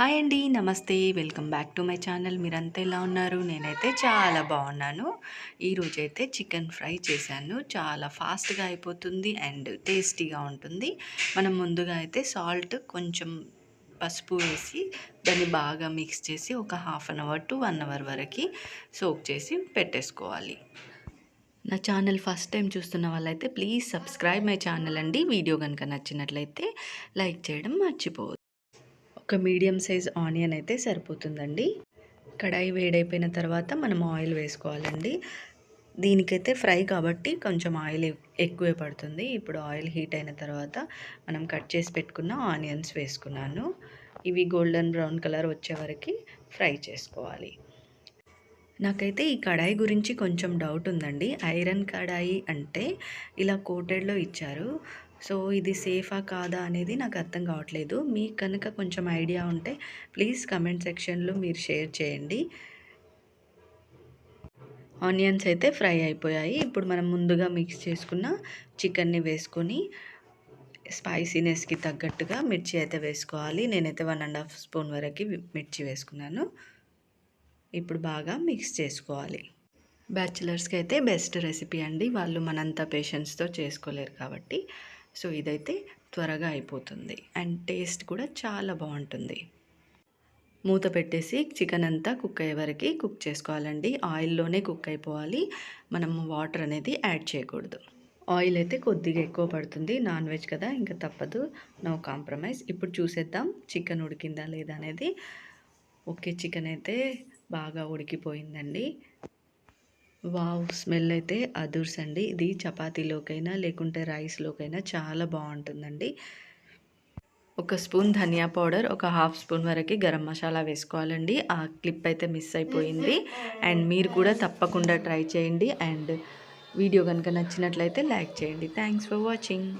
Hi అండి నమస్తే. Welcome back to my channel. మీరంతా ఎలా ఉన్నారు? నేనైతే చాలా బాగున్నాను. ఈరోజైతే చికెన్ ఫ్రై చేశాను. చాలా ఫాస్ట్గా అయిపోతుంది అండ్ టేస్టీగా ఉంటుంది. మనం ముందుగా అయితే సాల్ట్ కొంచెం పసుపు వేసి దాన్ని బాగా మిక్స్ చేసి ఒక half an hour to one hour వరకు సోక్ చేసి పెట్టేసుకోవాలి. నా ఛానల్ ఫస్ట్ టైం చూస్తున్న వాళ్ళైతే ప్లీజ్ సబ్స్క్రైబ్ మై ఛానల్ అండి. వీడియో కనుక నచ్చినట్లయితే లైక్ చేయడం మర్చిపోవద్దు. ఒక మీడియం సైజ్ ఆనియన్ అయితే సరిపోతుందండి. కడాయి వేడైపోయిన తర్వాత మనం ఆయిల్ వేసుకోవాలండి. దీనికైతే ఫ్రై కాబట్టి కొంచెం ఆయిల్ ఎక్కువే పడుతుంది. ఇప్పుడు ఆయిల్ హీట్ అయిన తర్వాత మనం కట్ చేసి పెట్టుకున్న ఆనియన్స్ వేసుకున్నాను. ఇవి గోల్డెన్ బ్రౌన్ కలర్ వచ్చే వరకు ఫ్రై చేసుకోవాలి. నాకైతే ఈ కడాయి గురించి కొంచెం డౌట్ ఉందండి. ఐరన్ కడాయి అంటే ఇలా కోటెడ్లో ఇచ్చారు. సో ఇది సేఫా కాదా అనేది నాకు అర్థం కావట్లేదు. మీకు కనుక కొంచెం ఐడియా ఉంటే ప్లీజ్ కమెంట్ సెక్షన్లో మీరు షేర్ చేయండి. ఆనియన్స్ అయితే ఫ్రై అయిపోయాయి. ఇప్పుడు మనం ముందుగా మిక్స్ చేసుకున్న చికెన్ని వేసుకొని స్పైసీనెస్కి తగ్గట్టుగా మిర్చి అయితే వేసుకోవాలి. నేనైతే వన్ అండ్ హాఫ్ స్పూన్ వరకు మిర్చి వేసుకున్నాను. ఇప్పుడు బాగా మిక్స్ చేసుకోవాలి. బ్యాచిలర్స్కి అయితే బెస్ట్ రెసిపీ అండి. వాళ్ళు మనంత పేషెన్స్తో చేసుకోలేరు కాబట్టి. సో ఇదైతే త్వరగా అయిపోతుంది. అండ్ టేస్ట్ కూడా చాలా బాగుంటుంది. మూత పెట్టేసి చికెన్ అంతా కుక్ అయ్యే వరకు కుక్ చేసుకోవాలండి. ఆయిల్లోనే కుక్ అయిపోవాలి. మనం వాటర్ అనేది యాడ్ చేయకూడదు. ఆయిల్ అయితే కొద్దిగా ఎక్కువ పడుతుంది. నాన్ వెజ్ కదా ఇంకా తప్పదు. No compromise. ఇప్పుడు చూసేద్దాం చికెన్ ఉడికిందా లేదా అనేది. ఓకే చికెన్ అయితే బాగా ఉడికిపోయిందండి. వావ్ స్మెల్ అయితే అదుర్స్ అండి ఇది చపాతీలోకైనా లేకుంటే రైస్లోకైనా చాలా బాగుంటుందండి. ఒక స్పూన్ ధనియా పౌడర్ ఒక హాఫ్ స్పూన్ వరకు గరం మసాలా వేసుకోవాలండి. ఆ క్లిప్ అయితే మిస్ అయిపోయింది. అండ్ మీరు కూడా తప్పకుండా ట్రై చేయండి. అండ్ వీడియో కనుక నచ్చినట్లయితే లైక్ చేయండి. Thanks for watching.